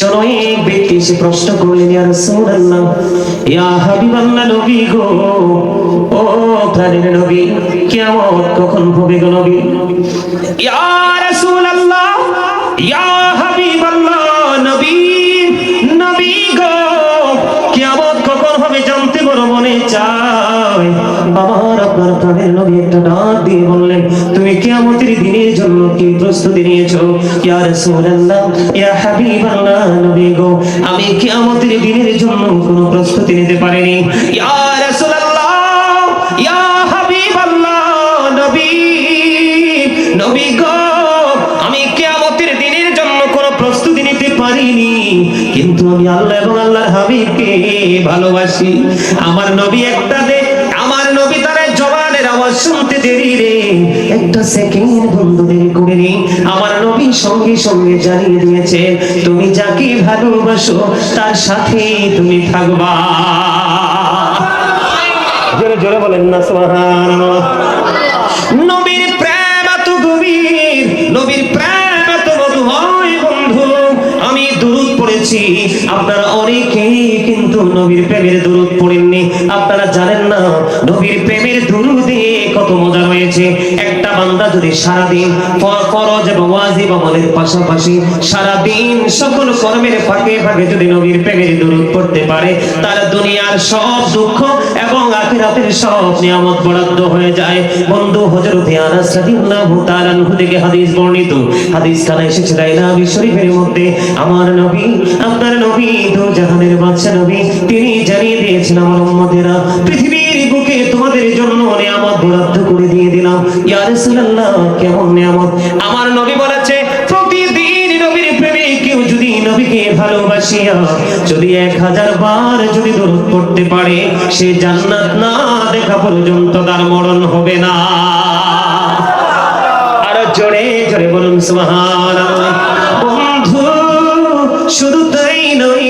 জনৈক ব্যক্তি এসে প্রশ্ন করলেন, ইয়া রাসূলুল্লাহ, ইয়া হাবিবাল্লাহ নবী গো, ও প্রাণের নবী, কিয়ামত কখন হবে গো নবী? ইয়া রাসূলুল্লাহ, ইয়া হাবিবাল্লাহ নবী নবী গো, কিয়ামত কখন হবে জানতে বড় মনে চায়? আমার আপনার প্রাণের নবী একটা ডাক দিয়ে বললেন, তুমি কিয়ামতের দিনের প্রস্তুতি নিয়েছো? ইয়া রাসূলুল্লাহ, ইয়া হাবিবাল্লাহ, নবী গো, আমি কিয়ামতের দিনের জন্য কোনো প্রস্তুতি নিতে পারিনি। ইয়া রাসূলুল্লাহ, ইয়া হাবিবাল্লাহ, নবী নবী গো, আমি কিয়ামতের দিনের জন্য কোনো প্রস্তুতি নিতে পারিনি। কিন্তু আমি আল্লাহ এবং আল্লাহর হাবিবকে ভালোবাসি। আমার নবী একটা আওয়াজ শুনতে দেরি রে। একটা সেকেন্ড বন্ধু দেরি করেনি আমার নবী সঙ্গে সঙ্গে জানিয়ে দিয়েছে তুমি যাকে ভালোবাসো তার সাথে তুমি থাকবা। জোরে জোরে বলেন না সুবহানাল্লাহ। নবীর প্রেম এত গভীর নবীর প্রেম এত মধুময় বন্ধু আমি দুরুদ পড়েছি। আপনারা অনেকেই কিন্তু নবীর প্রেমের দুরুদ বান্দা যদি সারাদিন ফরজ এবং ওয়াজিব আমলের পাশাপাশি সারাদিন সকল কর্মের ফাঁকে ফাঁকে যদি নবীর প্রেমের দুরুদ পড়তে পারে তার দুনিয়ার সব দুঃখ এবং আখিরাতের সব নিয়ামত বরাদ্দ হয়ে যায়। বন্ধু, হযরত আনাস রাদিয়াল্লাহু তাআলা আনহু থেকে হাদিস বর্ণিত। হাদিস কানা এসেছে দাইলাবি শরীফের মধ্যে আমার নবী, আপনার নবী, দু জাহানের বাদশা নবী, তিনি জানিয়ে দিয়েছেন, আমার উম্মতেরা পৃথিবীর বুকে তোমাদের জন্য নিয়ামত বরাদ্দ করে দিয়ে দিলাম। ইয়া রাসূলুল্লাহ কেমন নিয়ামত? আমার নবী বলেছে, প্রতিদিন নবীর প্রেমে কেউ যদি নবীকে ভালোবাসিয়া যদি এক হাজার বার যদি পড়তে পারে, সে জান্নাত না দেখা পর্যন্ত তার মরণ হবে না। আরও বলুন বন্ধু তাই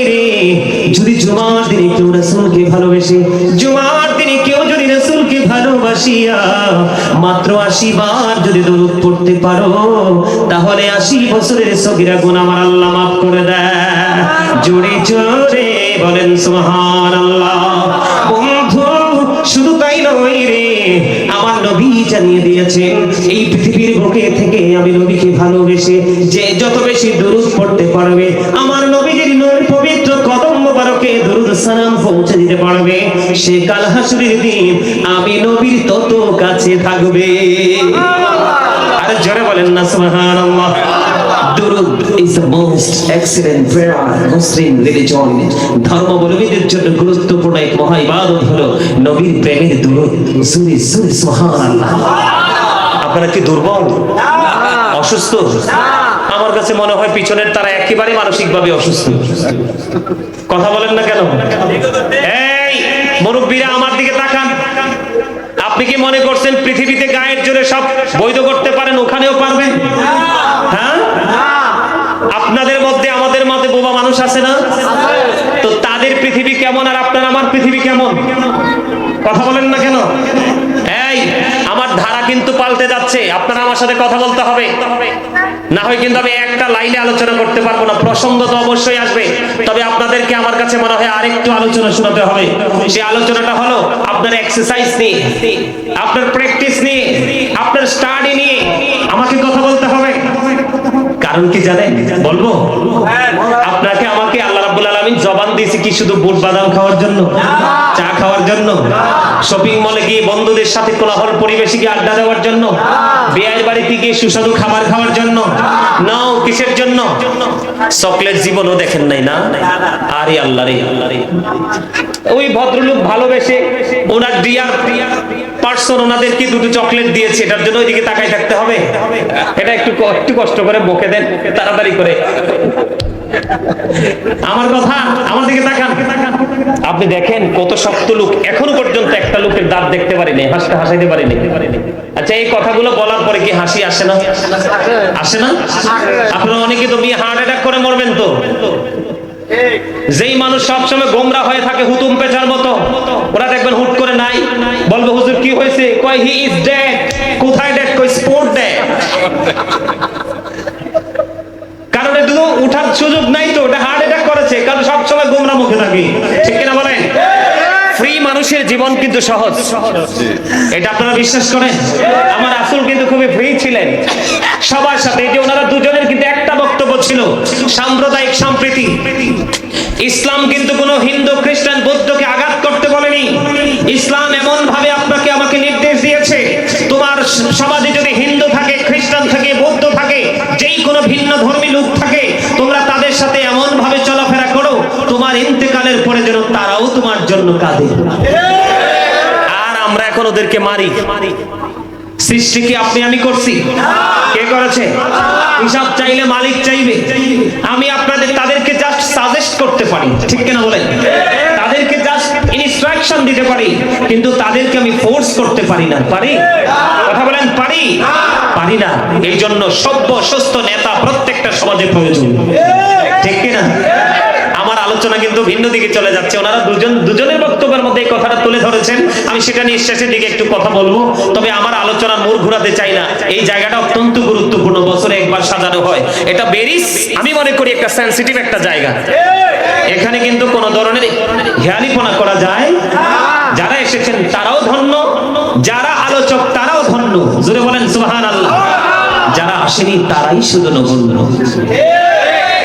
রে, যদি জুমার দিনে কেউ রাসূলকে ভালোবেসে, জুমার ভালোবাসিয়া মাত্র আশি যদি দরুদ পড়তে পারো, তাহলে আশি বছরের সগিরা গুণ আমার আল্লাহ মাফ করে দেয়। জোরে জোরে বলেন, সুবহানাল্লাহ। বন্ধু, শুধু তাই নয় রে, আমার নবী জানিয়ে দিয়েছেন, এই পৃথিবীর বুকে থেকে আমি নবীকে ভালোবেসে যে যত বেশি দরুদ পড়তে পারবে, আমার দরুদ সালাম পৌঁছে দিতে পারবে। সে কাল হাসুরের দিন আমি নবীর তত কাছে থাকবে। আর জোরে বলেন না সুবহানাল্লাহ। দুরুদ is the most excellent prayer Muslim religion ধর্মাবলম্বীদের জন্য গুরুত্বপূর্ণ এক মহা ইবাদত হলো নবীর প্রেমের দুরুদ। সুরি সুরি সুবহানাল্লাহ। আপনারা কি দুর্বল? অসুস্থ? আমার কাছে মনে হয় পিছনের তারা একেবারে মানসিকভাবে অসুস্থ। কথা বলেন না কেন? এই, মুরব্বীরা আমার দিকে তাকান। আপনি কি মনে করছেন পৃথিবীতে গায়ের জোরে সব বৈধ করতে পারেন, ওখানেও পারবেন? হ্যাঁ? আপনাদের মধ্যে, আমাদের মধ্যে বোবা মানুষ আছে না? তো তাদের পৃথিবী কেমন আর আপনার আমার পৃথিবী কেমন? কথা বলেন না কেন? এই, আমার ধারা কিন্তু পাল্টে যাচ্ছে। আপনারা আমার সাথে কথা বলতে হবে। না হয় কিন্তু আমি একটা লাইনে আলোচনা করতে পারব না। প্রসঙ্গ তো অবশ্যই আসবে। তবে আপনাদেরকে আমার কাছে মনে হয় আরেকটু আলোচনা শোনাতে হবে। সেই আলোচনাটা হলো আপনার এক্সারসাইজ নিয়ে, আপনার প্র্যাকটিস নিয়ে, আপনার স্টাডি নিয়ে। আমাকে কথা বলতে হবে। কারণ কি জানেন? বলব? আপনাকে আমাকে আল্লাহ আলামিন জবান দিয়েছে কি শুধু বুট বাদাম খাওয়ার জন্য? চা খাওয়ার জন্য? শপিং মলে গিয়ে বন্ধুদের সাথে কোলাহল পরিবেশে গিয়ে আড্ডা দেওয়ার জন্য? বিয়ের বাড়িতে গিয়ে সুস্বাদু খাবার খাওয়ার জন্য? নাও কিসের জন্য? চকলেট জীবনও দেখেন নাই না? আরে আল্লাহ রে। ওই ভদ্রলোক ভালোবেসে ওনার ডিয়ার পার্সন ওনাদেরকে দুটো চকলেট দিয়েছে? এটার জন্য ওইদিকে তাকাই থাকতে হবে? এটা একটু একটু কষ্ট করে বকে দেন তাড়াতাড়ি করে। আমার কথা, আমার দিকে তাকান। আপনি দেখেন কত শক্ত লোক, এখনও পর্যন্ত একটা লোকের দাঁত দেখতে পারিনি, হাসতে হাসাইতে পারিনি। আচ্ছা এই কথাগুলো বলার পরে কি হাসি আসে না? আসে না? আপনারা অনেকে তো বিয়ে হার্ট অ্যাটাক করে মরবেন তো। যেই মানুষ সবসময় গোমরা হয়ে থাকে, হুতুম পেঁচার মতো, ওরা দেখবেন হুট করে নাই। বলবে, হুজুর, কি হয়েছে? কয় হি ইজ কোথায় ডেড কই স্পোর্ট ডেড সুযোগ নাই তো ওটা হার্ট অ্যাটাক করেছে। কারণ গোমরা মুখে থাকি। ঠিক কিনা বলেন? ফ্রি মানুষের জীবন কিন্তু সহজ। এটা আপনারা বিশ্বাস করেন? আমার আসল কিন্তু খুবই ফ্রি ছিলেন। সবার সাথে এই ওনারা দুজনের কিন্তু একটা বক্তব্য ছিল সাম্প্রদায়িক সম্প্রীতি। ইসলাম কিন্তু কোনো হিন্দু খ্রিস্টান বৌদ্ধকে আঘাত করতে বলেনি। কাঁদে আর আমরা এখন ওদেরকে মারি। সৃষ্টি কি আপনি আমি করছি? কে করেছে? হিসাব চাইলে মালিক চাইবে। আমি আপনাদের তাদেরকে জাস্ট সাজেস্ট করতে পারি। ঠিক কিনা বলেন? তাদেরকে জাস্ট ইনস্ট্রাকশন দিতে পারি। কিন্তু তাদেরকে আমি ফোর্স করতে পারি না। পারি? কথা বলেন, পারি? পারি না। এই জন্য সভ্য সুস্থ নেতা প্রত্যেকটা সমাজে প্রয়োজন। ঠিক কিনা? আলোচনা কিন্তু ভিন্ন দিকে চলে যাচ্ছে। ওনারা দুজন দুজনের বক্তব্যের মধ্যে এই কথাটা তুলে ধরেছেন। আমি সেটা নিয়ে শেষের দিকে একটু কথা বলব। তবে আমার আলোচনার মোড় ঘুরাতে চাই না। এই জায়গাটা অত্যন্ত গুরুত্বপূর্ণ। বছরে একবার সাজানো হয়। এটা বেরিস, আমি মনে করি একটা সেন্সিটিভ একটা জায়গা। এখানে কিন্তু কোন ধরনের হেয়ালিপনা করা যায়। যারা এসেছেন তারাও ধন্য। যারা আলোচক তারাও ধন্য। জোরে বলেন সুবহান আল্লাহ যারা আসেনি তারাই শুধু নগণ্য।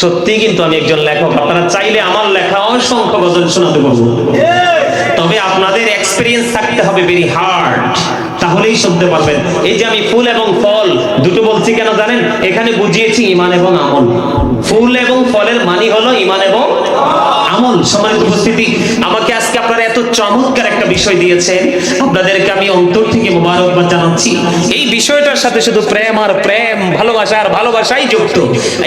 সত্যি কিন্তু আমি একজন লেখক। আপনারা চাইলে আমার লেখা অসংখ্য গজল শোনাতে পারব। তবে আপনাদের এক্সপিরিয়েন্স থাকতে হবে ভেরি হার্ড তাহলেই শুনতে পারবেন। এই যে আমি ফুল এবং ফল দুটো বলছি কেন জানেন? এখানে বুঝিয়েছি ইমান এবং আমল। ফুল এবং ফলের মানি হলো ইমান এবং আমল সম্মানিত উপস্থিতি। আমাকে আজকে আপনারা এত চমৎকার একটা বিষয় দিয়েছেন। আপনাদেরকে আমি অন্তর থেকে মোবারকবাদ জানাচ্ছি। এই বিষয়টার সাথে শুধু প্রেম আর প্রেম, ভালোবাসা আর ভালোবাসাই যুক্ত।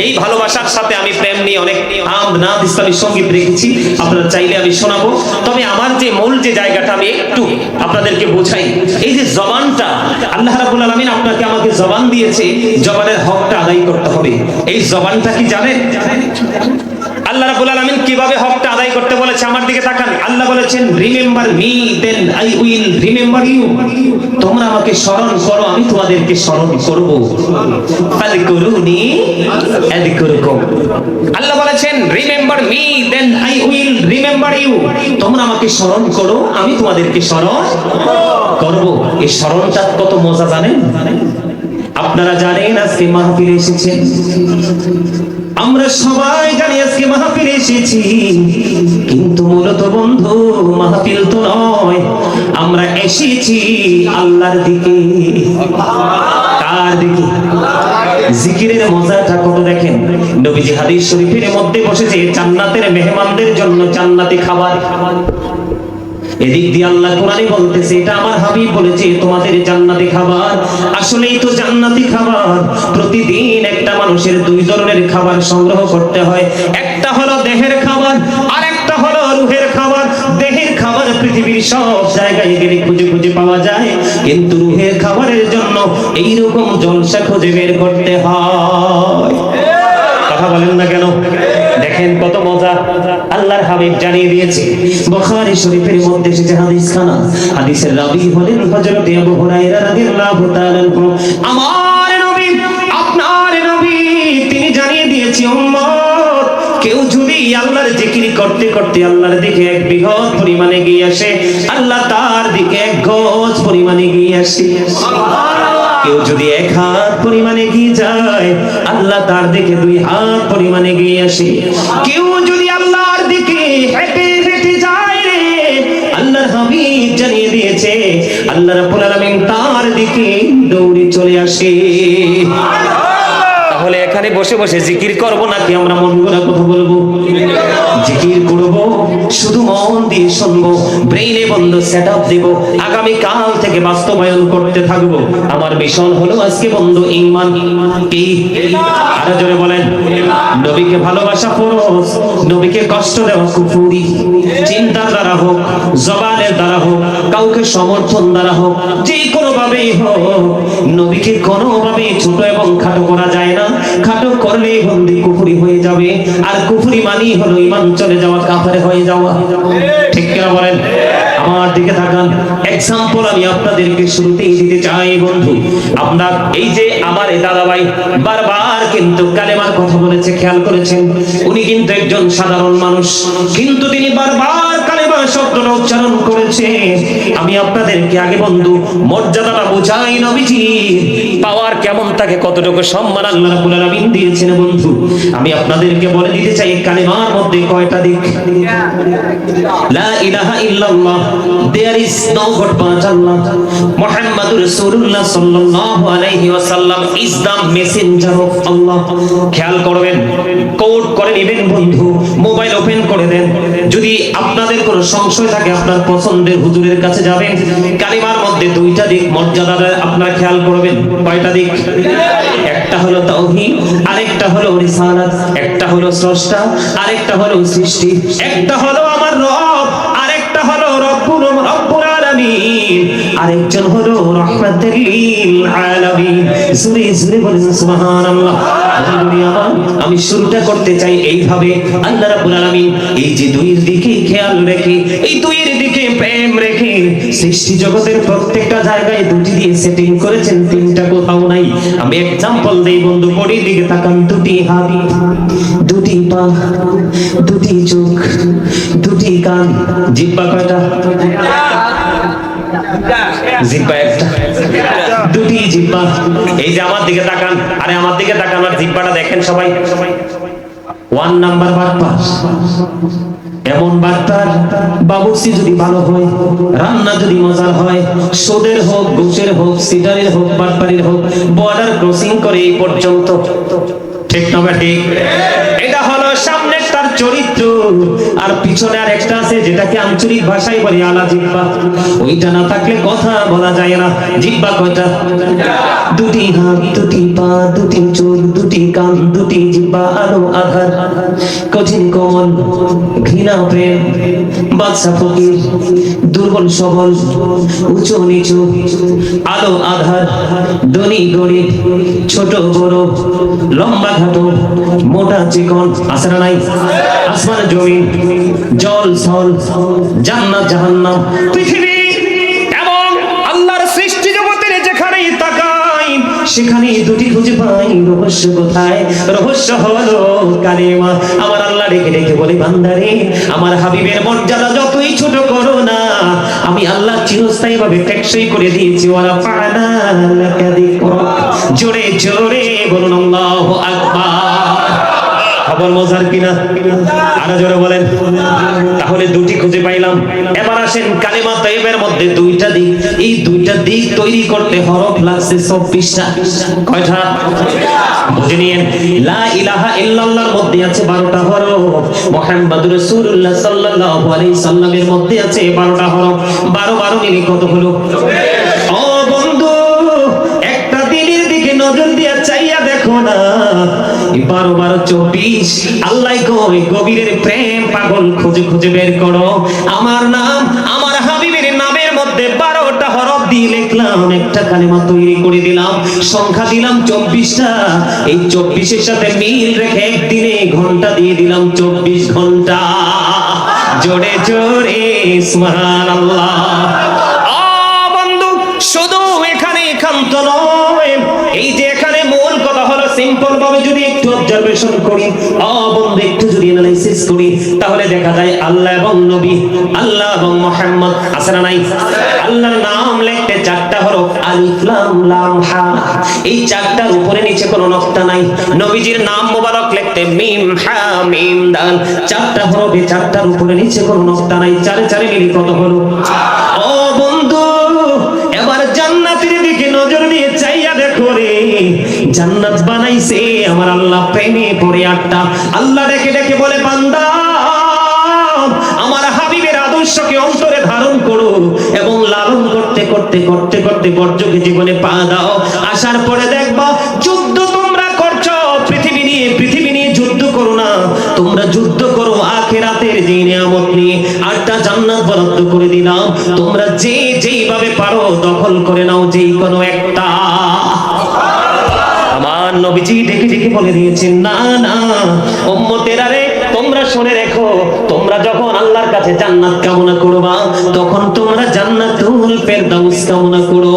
এই ভালোবাসার সাথে আমি প্রেম নিয়ে অনেক আম নাদ ইসলামী সংগীত রেখেছি। আপনারা চাইলে আমি শোনাবো। তবে আমার যে মূল যে জায়গাটা, আমি একটু আপনাদেরকে বোঝাই। এই যে জবানটা, আল্লাহ রাব্বুল আলামিন আপনাকে আমাকে জবান দিয়েছে, জবানের হকটা আদায় করতে হবে। এই জবানটা কি জানেন? আল্লাহ রাব্বুল আলামিন কীভাবে হকটা আদায় করতে বলেছে আমার দিকে তাকান। আল্লাহ বলেছেন remember me then I will remember you তোমরা আমাকে স্মরণ করো, আমি তোমাদেরকে স্মরণ করব। ফাযকুরুনি আযকুরুকুম। আল্লাহ বলেছেন remember me then I will remember you তোমরা আমাকে স্মরণ করো, আমি তোমাদেরকে স্মরণ করব। এই স্মরণটা কত মজা জানেন? আপনারা জানেন আজকে মাহফিলে এসেছেন? আমরা সবাই জানি আজকে মাহফিলে এসেছি। কিন্তু মূলত বন্ধু, মাহফিল তো নয়, আমরা এসেছি আল্লাহর দিকে। কার দিকে? জিকিরের মজাটা কত দেখেন? নবীজি হাদিস শরীফের মধ্যে বসেছে, জান্নাতের মেহমানদের জন্য জান্নাতি খাবার। এদিক দিয়ে আল্লাহ কোরআনে বলতেছে, এটা আমার হাবিব বলেছে, তোমাদের জান্নাতি খাবার। আসলেই তো জান্নাতি খাবার। প্রতিদিন একটা মানুষের দুই ধরনের খাবার সংগ্রহ করতে হয়। একটা হলো দেহের খাবার, আর একটা হলো রুহের খাবার। দেহের খাবার পৃথিবীর সব জায়গায় গেলে খুঁজে খুঁজে পাওয়া যায়। কিন্তু রুহের খাবারের জন্য এইরকম জলসা খুঁজে বের করতে হয়। কথা বলেন না কেন? দেখেন কত মজা। আল্লাহর হাবিব জানিয়ে দিয়েছে, বুখারী শরীফের মধ্যে এসেছে হাদিস খানা হাদিসের রাবি হলেন হযরত আবু হুরায়রা রাদিয়াল্লাহু তাআলা। আমার নবী, আপনার নবী, তিনি জানিয়ে দিয়েছে, উম্মত, কেউ যদি আল্লাহর জিকির করতে করতে আল্লাহর দিকে এক বৃহৎ পরিমাণে গিয়ে আসে, আল্লাহ তার দিকে এক গজ পরিমাণে গিয়ে আসে। কেউ যদি এক হাত পরিমাণে গিয়ে যায়, আল্লাহ তার দিকে দুই হাত পরিমাণে গিয়ে আসে। কেউ যদি আল্লাহ রাব্বুল আলামিন তার দিকে দৌড়ে চলে আসে। তাহলে এখানে বসে বসে জিকির করব নাকি আমরা মন কথা বলব? জিকির করব? শুধু মন দিয়ে শুনব, ব্রেইনে বন্ধ সেট আপ দেব আগামী কাল থেকে বাস্তবায়ন করতে থাকব। আমার মিশন হলো আজকে বন্ধ ইমান। কি? আরও জোরে বলেন। নবীকে ভালোবাসা ফরজ, নবীকে কষ্ট দেওয়া কুফুরি। চিন্তার দ্বারা হোক, জবানের দ্বারা হোক, কাউকে সমর্থন দ্বারা হোক যে কোনো ভাবেই হোক, নবীকে কোনোভাবে ছোট এবং খাটো করা যায় খাটো করলে বন্দি কুফুরি হয়ে যাবে। আর কুফুরি মানেই হলো ইমান চলে যাওয়া, কাফারে হয়ে যাওয়া। ঠিক কিনা বলেন? আমার দিকে তাকান। এক্সাম্পল আমি আপনাদেরকে শুরুতেই দিতে চাই, বন্ধু। আপনার এই যে আমার এই দাদা ভাই বারবার কিন্তু কালেমার কথা বলেছে, খেয়াল করেছেন? উনি কিন্তু একজন সাধারণ মানুষ। কিন্তু তিনি বারবার শব্দটা উচ্চারণ করেছে। আমি আপনাদেরকে আগে বন্ধু মর্যাদাটা বুঝাই নবীজি। পাওয়ার কেমন তাকে কতটুকু সম্মান আল্লাহ রাব্বুল আলামিন দিয়েছেন বন্ধু? আমি আপনাদেরকে বলে দিতে চাই কালেমার মধ্যে কয়টা দিক? লা ইলাহা ইল্লাল্লাহ there is no god but Allah. মুহাম্মাদুর রাসূলুল্লাহ সাল্লাল্লাহু আলাইহি ওয়াসাল্লাম is the messenger of Allah. খেয়াল করবেন কোড করে নেবেন বন্ধু মোবাইল ওপেন করে দেন। যদি আপনাদের কোনো সংশয় থাকে আপনার পছন্দের হুজুরের কাছে যাবেন, কালিমার মধ্যে দুইটা দিক মর্যাদা আপনারা খেয়াল করবেন, কয়টা দিক? একটা হলো তাওহীদ, আরেকটা হলো রিসালাত, একটা হলো স্রষ্টা, আরেকটা হলো সৃষ্টি, একটা হলো আমার রব। আরেকজন হলো রাহমাতুল লিল আলামিন। সুরে সুরে বলেন, সুবহানাল্লাহ। আমি শুরুটা করতে চাই এইভাবে। আল্লাহ রাব্বুল আলামিন এই যে দুইয়ের দিকে খেয়াল রেখে, এই দুইয়ের দিকে প্রেম রেখে সৃষ্টি জগতের প্রত্যেকটা জায়গায় দুটি দিয়ে সেটিং করেছেন, তিনটা কোথাও নাই। আমি এক্সাম্পল দেই বন্ধু বডির দিকে তাকান, দুটি হাত, দুটি পা, দুটি চোখ, দুটি কান, জিব্বা কয়টা? জিব্বা একটা। দুটি জিব্বা। এই যে আমার দিকে তাকান, আরে আমার দিকে তাকান, আর জিব্বাটা দেখেন সবাই। ওয়ান নাম্বার বাটপার এমন বার্তার বাবুসি যদি ভালো হয়, রান্না যদি মজার হয়, সোদের হোক ঘুষের হোক সিটারের হোক, বাটপারির হোক বর্ডার ক্রসিং করে এই পর্যন্ত। ঠিক না ঠিক এটা হলো সামনের তার চরিত্র। আর পিছনে আর একটা আছে, যেটাকে আঞ্চলিক ভাষায় বলে আলা জিব্বা। ওইটা না থাকলে কথা বলা যায় না। জিব্বা কয়টা? দুটি হাত, দুটি পা, দুটি চোখ দুটি কান, দুটি জিব্বা, আলো, আধার। কঠিন কোমল, ঘৃণা, প্রেম, বাদশা, ফকির, দুর্বল, সবল, উঁচু, নিচু, আলো, আধার, ধনী, গরিব, ছোট, বড়, লম্বা খাটো মোটা, চিকন না নাই? আসমান, জমিন জল স্থল জান্নাত, জাহান্নাম। পৃথিবী এবং আল্লাহর সৃষ্টি জগতের যেখানেই তাকাই সেখানে দুটি খুঁজে পাই, রহস্য কোথায়? রহস্য হলো কালিমা। আমার আল্লাহ ডেকে ডেকে বলে, বান্দারে, আমার হাবিবের মর্যাদা যতই ছোট করো না, আমি আল্লাহ চিরস্থায়ী ভাবে টেকসই করে দিয়েছি। ওরা যিকরাক। জোরে জোরে বলুন, আল্লাহু আকবার। মজার কিনা? আরও জোরে বলেন। তাহলে দুটি খুঁজে পাইলাম। এবার আসেন কালিমা তৈবের মধ্যে দুইটা দিক। এই দুইটা দিক তৈরি করতে হরফ লাগছে চব্বিশটা। কয়টা? বুঝে নিয়েন। লা ইলাহা ইল্লাল্লাহর মধ্যে আছে বারোটা হরফ। মুহাম্মাদুর রাসূলুল্লাহ সাল্লাল্লাহু আলাইহি সাল্লামের মধ্যে আছে বারোটা হরফ। বারো বারো মিলে কত হলো? ও বন্ধু, একটা দিনের দিকে নজর দিয়া চাইয়া দেখো না। বারো বারো চব্বিশ। আল্লাহ কই গভীরের প্রেম পাগল খুঁজে খুঁজে বের করো। আমার নাম, আমার হাবিবের নামের মধ্যে বারোটা হরফ দিয়ে লিখলাম, একটা কালেমা তৈরি করে দিলাম, সংখ্যা দিলাম চব্বিশটা। এই চব্বিশের সাথে মিল রেখে একদিনে ঘণ্টা দিয়ে দিলাম চব্বিশ ঘণ্টা। জোরে জোরে, সুবহানাল্লাহ। আ বন্ধু, শুধু এখানে এই যে এখানে মূল কথা হলো সিম্পল ভাবে যদি একটু অবজারভেশন করি আ একটু যদি অ্যানালাইসিস করি, তাহলে দেখা যায় আল্লাহ এবং নবী, আল্লাহ এবং মুহাম্মদ আছে না নাই? আল্লাহর নাম লিখতে চারটা হরফ আলিফ, লাম লাম, হা। এই চারটার উপরে নিচে কোনো নকশা নাই। নবীজির নাম মোবারক লিখতে মিম, হা, মিম দাল চারটা হরফে চারটার উপরে নিচে কোনো নকশা নাই। চারে চারে মিলি কত হলো? ও জান্নাত বানাইছে। আমার আল্লাহ প্রেমে পড়ে আটটা। আল্লাহ ডেকে ডেকে বলে, বান্দা, আমার হাবিবের আদর্শকে অন্তরে ধারণ করো এবং লালন করতে করতে করতে করতে বর্জকে জীবনে পা দাও। আসার পরে দেখবা, যুদ্ধ তোমরা করছ। পৃথিবী নিয়ে পৃথিবী নিয়ে যুদ্ধ করো না। তোমরা যুদ্ধ করো আখেরাতের যে নিয়ামত নিয়ে। আটটা জান্নাত বরাদ্দ করে দিলাম। তোমরা যে যেইভাবে পারো দখল করে বলে দিয়েছেন, না না, উম্মতেরা রে, তোমরা শুনে রেখো, তোমরা যখন আল্লাহর কাছে জান্নাত কামনা করবা, তখন তোমরা জান্নাতুল ফেরদাউস কামনা করো।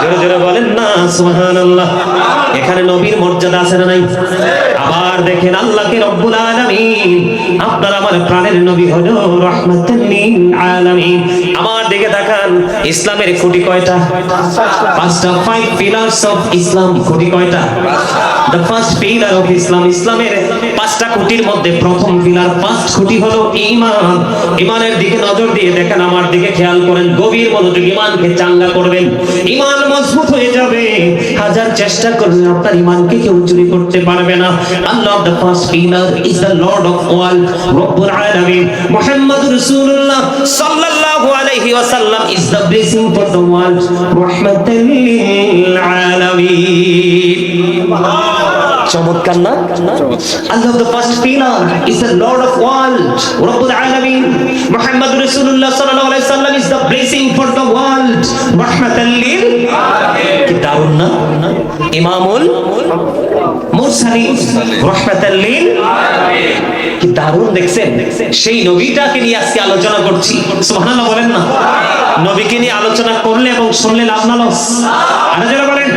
জোরে জোরে বলেন, না, সুবহানাল্লাহ, এখানে নবীর মর্যাদা আছে না নাই? আবার দেখেন, আল্লাহকে রব্বুল আলামিন আপনার আমার প্রাণের নবী হলো রাহমাতুল লিল আলামিন। আমার দিকে তাকান, ইসলামের খুঁটি কয়টা? পাঁচটা। ফাইভ পিলার্স অফ ইসলাম খুঁটি কয়টা? The first pillar of Islam ইসলামের পাঁচটা খুঁটির মধ্যে প্রথম পিলার ফার্স্ট খুঁটি হলো ঈমান। ঈমানের দিকে নজর দিয়ে দেখেন, আমার দিকে খেয়াল করেন, গভীর মনোযোগ ঈমানকে চাঙ্গা করবেন। ঈমান মজবুত হয়ে যাবে। হাজার চেষ্টা করলে আপনার ঈমানকে কেউ চুরি করতে পারবে না। Allah the first pillar is the lord of world রব্বুল আলামিন। মুহাম্মদুর রাসূলুল্লাহ সাল্লাল্লাহু আলাইহি ওয়াসাল্লাম is the blessing for the world রাহমাতাল লিল আলামিন। চমৎকার না? Allah the first pillar is the lord of world রব্বুল আলামিন, মুহাম্মদ রাসূলুল্লাহ সাল্লাল্লাহু আলাইহি সাল্লাম is the blessing for the world রাহমাতাল লিল কি দারুণ না? ইমামুল মুরসালিন, রাহমাতাল লিল কি দারুণ দেখছেন? সেই নবীটাকে নিয়ে আজকে আলোচনা করছি। সুবহানাল্লাহ বলেন না। নবীকে নিয়ে আলোচনা করলে এবং শুনলে লাভ না লস আরও যারা বলেন।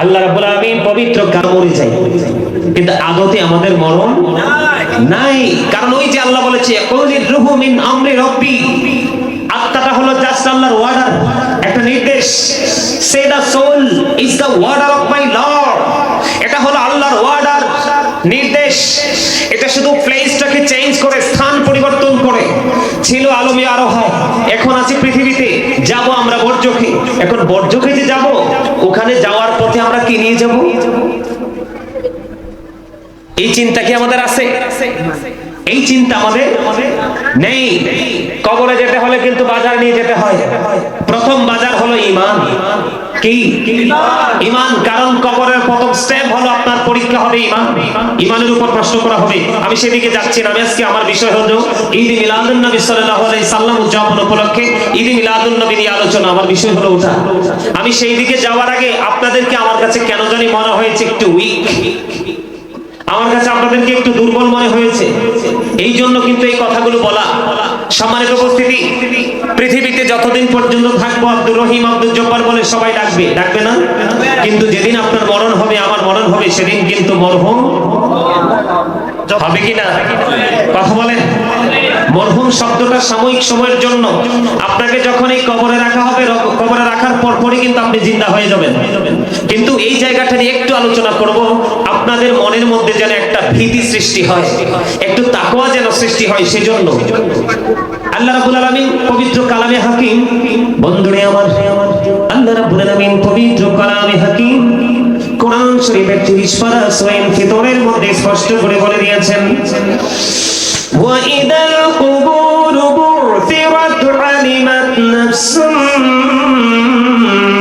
আল্লাহ রাব্বুল আলামিন পবিত্র কামড়ে যায়। কিন্তু আদতে আমাদের মরণ নাই। কারণ ওই যে আল্লাহ বলেছে ইয়াকুলির রুহু মিন আমরি রব্বি। আত্মাটা হলো জাস্ট আল্লাহর ওয়ার্ডার একটা নির্দেশ। Say the soul is the order of my lord. এটা হলো আল্লাহর ওয়ার্ডার নির্দেশ। এটা শুধু প্লেসটাকে চেঞ্জ করে, স্থান পরিবর্তন করে। ছিল আলমী আরোহ। এখন আছে পৃথিবীতে। যাব আমরা বর্জকে এখন বর্জকে যে যাব, ওখানে আমরা কি নিয়ে যাব? এই চিন্তা কি আমাদের আছে? এই চিন্তা আমাদের নেই। কবরে যেতে হলে কিন্তু বাজার নিয়ে যেতে হয়। প্রথম বাজার হলো ইমান। কি? ইমান কারণ কবরের প্রথম স্টেপ হলো আপনার পরীক্ষা হবে ইমান। ইমানের উপর প্রশ্ন করা হবে। আমি সেদিকে যাচ্ছি না আজকে আমার বিষয় হলো ঈদ মিলাদুন নবী সাল্লাল্লাহু আলাইহি সাল্লাম উদযাপন উপলক্ষে ঈদ মিলাদুন নবী নিয়ে আলোচনা। আমার বিষয় হলো ওটা। আমি সেই দিকে যাওয়ার আগে আপনাদেরকে আমার কাছে কেন জানি মনে হয়েছে একটু উইক আমার কাছে আপনাদেরকে একটু দুর্বল মনে হয়েছে। এই জন্য কিন্তু এই কথাগুলো বলা। সম্মানিত উপস্থিতি, পৃথিবীতে যতদিন পর্যন্ত থাকব আব্দুর রহিম আব্দুল জব্বার বলে সবাই ডাকবে। ডাকবে না? কিন্তু যেদিন আপনার মরণ হবে, আমার মরণ হবে, সেদিন কিন্তু মরহুম হবে কি না কথা বলেন। মরহুম শব্দটা সাময়িক সময়ের জন্য। আপনাকে যখন এই কবরে রাখা হবে কবরে রাখার পরপরই কিন্তু আপনি জিন্দা হয়ে যাবেন। কিন্তু এই জায়গাটা নিয়ে একটু আলোচনা করব। আপনাদের মনের মধ্যে যেন একটা ভীতি সৃষ্টি হয় একটু তাকওয়া যেন সৃষ্টি হয় সেজন্য আল্লাহ রাব্বুল আলামিন পবিত্র কালামে হাকিম বন্ধুরে আমার আল্লাহ রাব্বুল আলামিন পবিত্র কালামে হাকিম কোরআন শরীফের 30 পারা সূরা ফিতরের মধ্যে স্পষ্ট করে বলে দিয়েছেন وإذا القبور بعثرت علمت نفس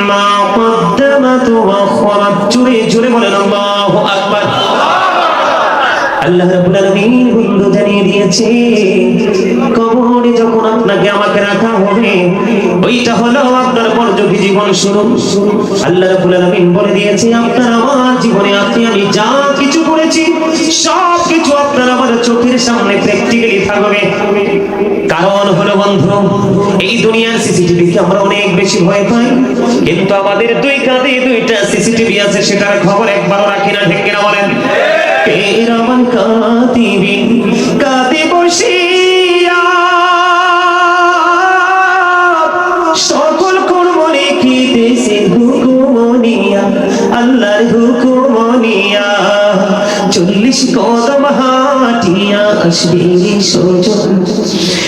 ما قدمت وأخرت জুড়ে জুড়ে বলেন আল্লাহু আকবার আল্লাহ রাব্বুল জানিয়ে দিয়েছে, কবরে যখন আপনাকে আমাকে রাখা হবে, ওইটা হলো আপনার পরযোগী জীবন শুরু। আল্লাহ রাব্বুল আলামিন বলে দিয়েছে, আপনার আমার জীবনে আপনি আমি যা কিছু করেছি, সব কিছু আপনার আমার চোখের সামনে প্র্যাকটিক্যালি থাকবে। কারণ হলো বন্ধু, এই দুনিয়ার সিসিটিভি কে আমরা অনেক বেশি ভয় পাই, কিন্তু আমাদের দুই কাঁধে দুইটা সিসিটিভি আছে, সেটার খবর একবারও রাখি না ঠিক কিনা বলেন। কেরামান কাতিবিন কাতে বসিয়া। সকল কর্ম লিখিতেছে হুকুমনিয়া আল্লাহর হুকুমনিয়া চল্লিশ কদম হাটিয়া আসবে সোজন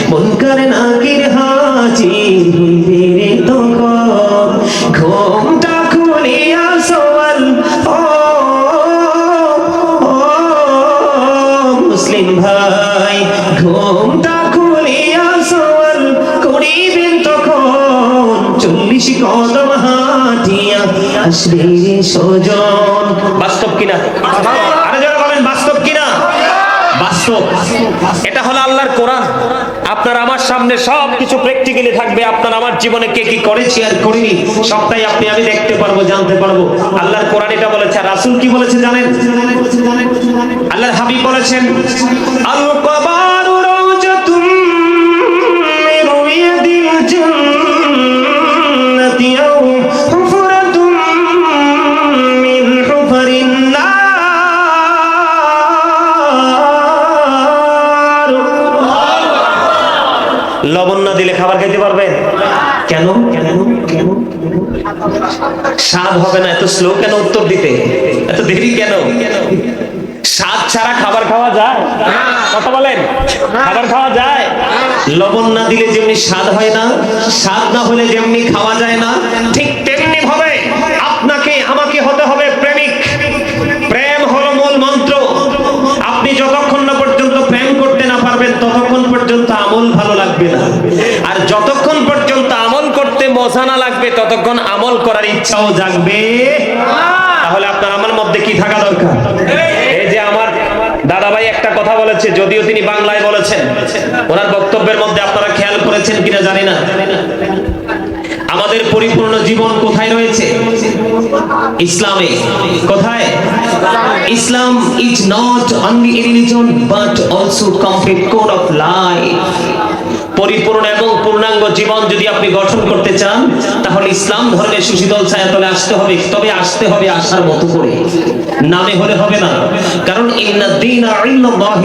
মন করে নাকির হাজির কিনা? বাস্তব এটা হলো আল্লাহর কোরআন। আপনার আমার সামনে সব কিছু প্র্যাকটিক্যালি থাকবে। আপনার আমার জীবনে কে কি করেছি আর করিনি, সবটাই আপনি, আমি দেখতে পারব, জানতে পারব। আল্লাহর কোরআন এটা বলেছে। আর রাসূল কি বলেছে জানেন? আল্লাহর হাবিব বলেছেন আল কবারু জান্নাতি কেন? কেন স্বাদ হবে না, এত স্লো কেন উত্তর দিতে? এত দেরি কেন? স্বাদ ছাড়া খাবার খাওয়া যায়? কথা বলেন, খাবার খাওয়া যায়? লবণ না দিলে যেমনি স্বাদ হয় না, স্বাদ না হলে যেমনি খাওয়া যায় না ততক্ষণ আমল করার ইচ্ছাও জাগবে, তাহলে আপনার আমার মধ্যে কি থাকা দরকার? এই যে আমার দাদাভাই একটা কথা বলেছে, যদিও তিনি বাংলায় বলেছেন, ওনার বক্তব্যের মধ্যে আপনারা খেয়াল করেছেন কিনা জানি না। আমাদের পরিপূর্ণ জীবন কোথায় রয়েছে? ইসলামে। কোথায়? Islam is not only religion but also complete code of life পরিপূর্ণ এবং পূর্ণাঙ্গ জীবন যদি আপনি গঠন করতে চান, তাহলে ইসলাম ধর্মের সুশীতল ছায়াতলে আসতে হবে, তবে আসতে হবে আসার মতো করে। নামে হলে হবে না। কারণ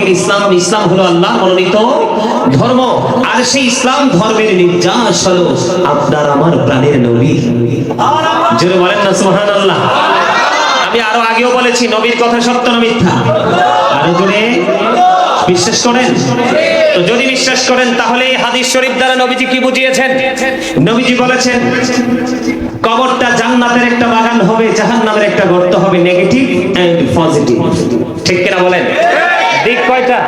ইসলাম ইসলাম হলো আল্লাহ মনোনীত ধর্ম। আর সেই ইসলাম ধর্মের নির্যাস হলো আপনার আমার প্রাণের নবী। জোরে বলেন না, সুবহানাল্লাহ। আমি আরও আগেও বলেছি, নবীর কথা সত্য না মিথ্যা? আরও জোরে? বিশ্বাস করেন? তো যদি বিশ্বাস করেন, তাহলে এই হাদিস শরীফ দ্বারা নবীজি কি বুঝিয়েছেন? নবীজি বলেছেন, কবরটা জান্নাতের একটা বাগান হবে, জাহান্নামের একটা গর্ত হবে নেগেটিভ এন্ড পজিটিভ ঠিক কিনা বলেন? দিক কয়টা?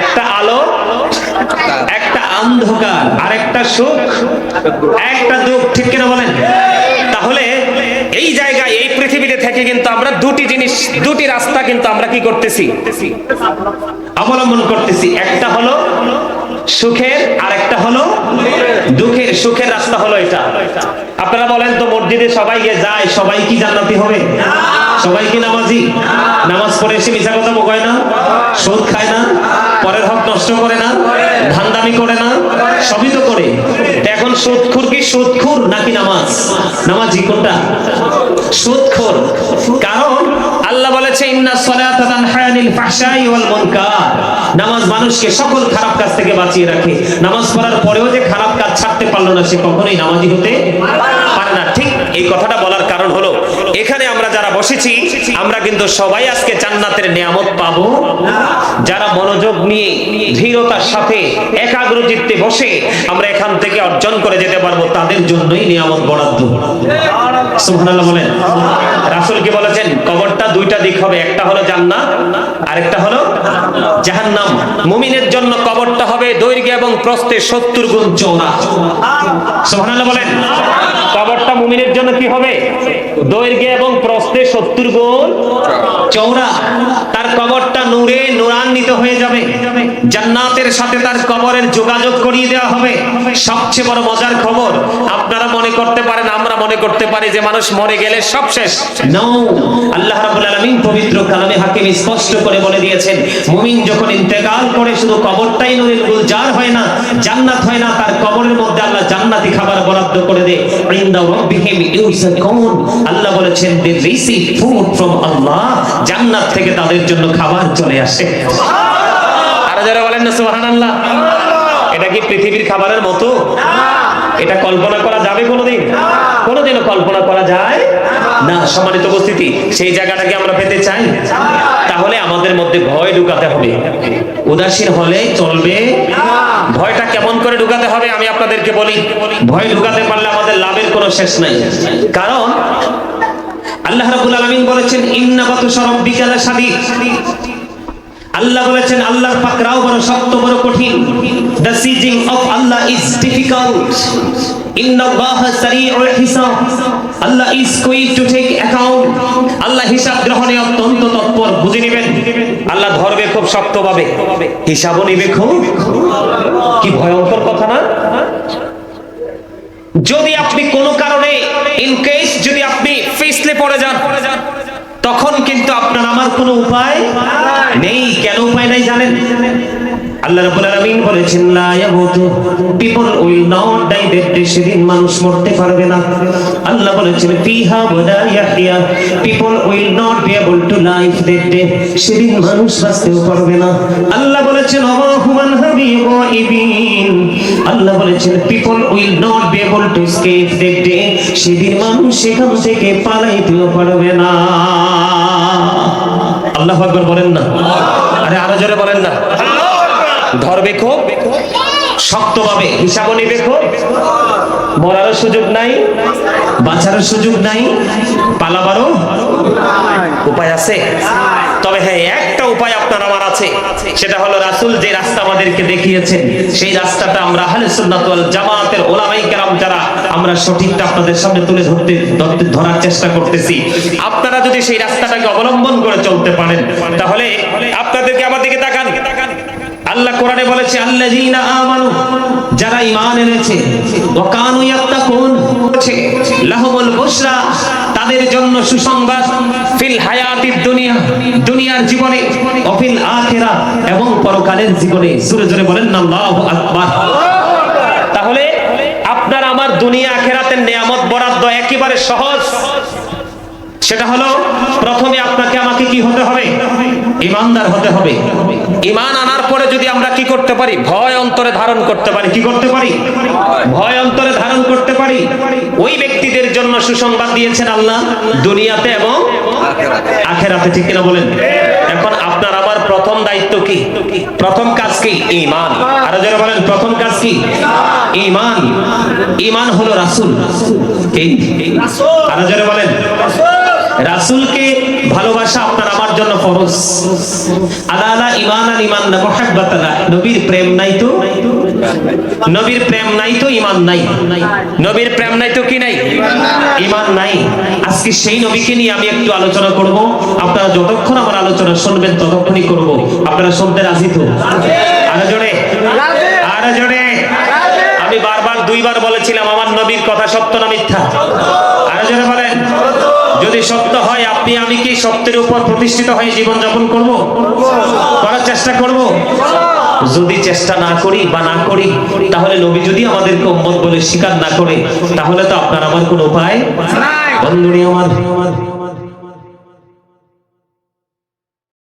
একটা আলো, একটা অন্ধকার আর একটা সুখ, একটা দুঃখ। ঠিক কিনা বলেন? তাহলে এই জায়গায়, এই পৃথিবীতে থেকে কিন্তু আমরা দুটি জিনিস, দুটি রাস্তা কিন্তু আমরা কি করতেছি? অবলম্বন করতেছি। একটা হলো সুখের আর একটা হলো দুঃখের, সুখের রাস্তা হলো এটা। আপনারা বলেন তো, মসজিদে সবাই গিয়ে যায়, সবাই কি জান্নাতি হবে? সবাই কি নামাজি? নামাজ পড়ে এসে মিশা কথা বকায় না? সুদ খায় না? পরের হক নষ্ট করে না? ধান্দামি করে না? সবই তো করে। এখন সুদখুর কি সুদখুর নাকি নামাজ? নামাজি কোনটা? সুদখোর। কারণ বলেছে, ইন্না সলাতা তানহানিল ফাহশাই ওয়াল মুনকার। নামাজ মানুষকে সকল খারাপ কাজ থেকে বাঁচিয়ে রাখে। নামাজ পড়ার পরেও যে খারাপ কাজ ছাড়তে পারল না, সে কখনোই নামাজি হতে পারে এই কথাটা বলার কারণ হলো, এখানে আমরা যারা বসেছি, আমরা কিন্তু সবাই আজকে জান্নাতের নিয়ামত পাবো। যারা মনোযোগ নিয়ে, ধীরতার সাথে একাগ্র চিত্তে বসে আমরা এখান থেকে অর্জন করে যেতে পারব, তাদের জন্যই নিয়ামত বরাদ্দ। বলেন। কি বলেছেন? কবরটা দুইটা দিক হবে, একটা হলো জান্নাত, আরেকটা হলো জাহান্নাম। মুমিনের জন্য কবরটা হবে দৈর্ঘ্য এবং প্রস্থে 70 গুণ বলেন। কবরটা মুমিনের জন্য কি হবে? দৈর্ঘ্য এবং প্রস্থে 70 গুণ চওড়া। তার কবরটা নূরে নূরান্বিত হয়ে যাবে। জান্নাতের সাথে তার কবরের যোগাযোগ করিয়ে দেওয়া হবে। সবচেয়ে বড় মজার খবর, আপনারা মনে করতে পারেন, আমরা মনে করতে পারি যে মানুষ মরে গেলে সব শেষ। নো আল্লাহ রাব্বুল আলামিন পবিত্র কালামে হাকিম স্পষ্ট করে বলে দিয়েছেন, মুমিন যখন ইন্তেকাল করে শুধু কবরটাই নূরের গুলজার হয় না, জান্নাত হয় না, তার কবরের মধ্যে আল্লাহ জান্নাতি খাবার বরাদ্দ করে দেয় ইনদা রাব্বিহিম আল্লাহ বলেছেন দে থেকে তাদের জন্য খাবার চলে আসে। আর যারা বলেন না এটা কি পৃথিবীর খাবারের মতো? এটা কল্পনা করা যাবে কোনোদিন? কোনোদিনও কল্পনা করা যায়? না, সম্মানিত উপস্থিতি, সেই জায়গাটাকে আমরা পেতে চাই? তাহলে আমাদের মধ্যে ভয় ঢুকাতে হবে। উদাসীন হলে চলবে। ভয়টা কেমন করে ঢুকাতে হবে আমি আপনাদেরকে বলি। ভয় ঢুকাতে পারলে আমাদের লাভের কোনো শেষ নাই। কারণ আল্লাহ রাব্বুল আলামিন বলেছেন ইন্নাবাতু বিকালে লাশাদীদ আল্লাহ বলেছেন, আল্লাহর পাকরাও বড় শক্ত, বড় কঠিন। The seizing of Allah is difficult Allah is quick to take account আল্লাহ হিসাব গ্রহণে অত্যন্ত তৎপর, বুঝে নেবেন। আল্লাহ ধরবে খুব শক্তভাবে। হিসাবও নিবে খুব। কি ভয়ঙ্কর কথা না? যদি আপনি কোনো কারণে ইন কেস যদি আপনি ফিসলে পড়ে যান তখন কিন্তু আপনার আমার কোনো উপায় নেই। কেন উপায় নাই জানেন? আল্লাহ রাব্বুল আলামিন বলেছেন, লা ইয়ামুতু people will not die that day সেদিন মানুষ মরতে পারবে না। আল্লাহ বলেছেন, ফিহা ওয়ালা ইয়াহইয়া people will not be able to life that day সেদিন মানুষ বাঁচতেও পারবে না। আল্লাহ বলেছেন, অমাহুমান হাবি আল্লাহ বলেছেন people will not be able to escape that day সেদিন মানুষ সেখান থেকে পালাইতেও পারবে না। আল্লাহু আকবার বলেন না। আরে আরও জোরে বলেন না। ধরবে খুব শক্তভাবে হিসাব নিবে খুব মরারও সুযোগ নাই, বাঁচারও সুযোগ নাই, পালাবারও উপায় আছে। তবে হ্যাঁ একটা উপায় আপনার আমার আছে, সেটা হলো রাসুল যে রাস্তা আমাদেরকে দেখিয়েছেন, সেই রাস্তাটা আমরা আহলে সুন্নাত জামাতের ওলামাই কেরাম যারা, আমরা সঠিকটা আপনাদের সামনে তুলে ধরতে, ধরতে- ধরার চেষ্টা করতেছি। আপনারা যদি সেই রাস্তাটাকে অবলম্বন করে চলতে পারেন, তাহলে আপনাদেরকে আমার দিকে তাকান। আল্লাহ কোরআনে বলেছে, আল্লাযীনা আমানু যারা ঈমান এনেছে ওয়া কানু ইয়াত্তাকুন বলেছে, লাহুমুল বুশরা তাদের জন্য সুসংবাদ, ফিল হায়াতিদ দুনিয়া দুনিয়ার জীবনে ও ফিল আখিরা এবং পরকালের জীবনে। জোরে জোরে বলেন, আল্লাহু আকবার তাহলে আপনার আমার দুনিয়া আখেরাতের নিয়ামত বরাদ্দ একেবারে সহজ। সেটা হলো, প্রথমে আপনাকে আমাকে কি হতে হবে? ইমানদার হতে হবে। ইমান আনার পরে যদি আমরা কি করতে পারি? ভয় অন্তরে ধারণ করতে পারি। কি করতে পারি? ভয় অন্তরে ধারণ করতে পারি। ওই ব্যক্তিদের জন্য সুসংবাদ দিয়েছেন আল্লাহ দুনিয়াতে এবং আখেরাতে। ঠিক কিনা বলেন? এখন আপনার আমার প্রথম দায়িত্ব কি? প্রথম কাজ কি? ইমান। আরও যারা বলেন, প্রথম কাজ কি? ইমান। ইমান হলো রাসূল। আরও যারা বলেন। রাসূলকে ভালোবাসা আপনার আমার জন্য ফরজ। না নবীর প্রেম নাই তো? নবীর প্রেম নাই তো? নাই। নবীর প্রেম নাই তো কি নাই? নাই। আজকে সেই নবীকে নিয়ে আমি একটু আলোচনা করব। আপনারা যতক্ষণ আমার আলোচনা শুনবেন, ততক্ষণই করব। আপনারা শুনতে রাজি তো? আরও জোরে? আরও জোরে? আমি বারবার, দুইবার বলেছিলাম, আমার নবীর কথা সত্য না মিথ্যা? আরও জোরে বলেন। যদি সত্য হয় আপনি আমি কি সত্যের উপর প্রতিষ্ঠিত হয়ে জীবন যাপন করব? করার চেষ্টা করব? যদি চেষ্টা না করি বা না করি তাহলে নবী যদি আমাদেরকে উম্মত বলে স্বীকার না করে তাহলে তো আপনার আমার কোনো উপায় বন্ধুরি আমার।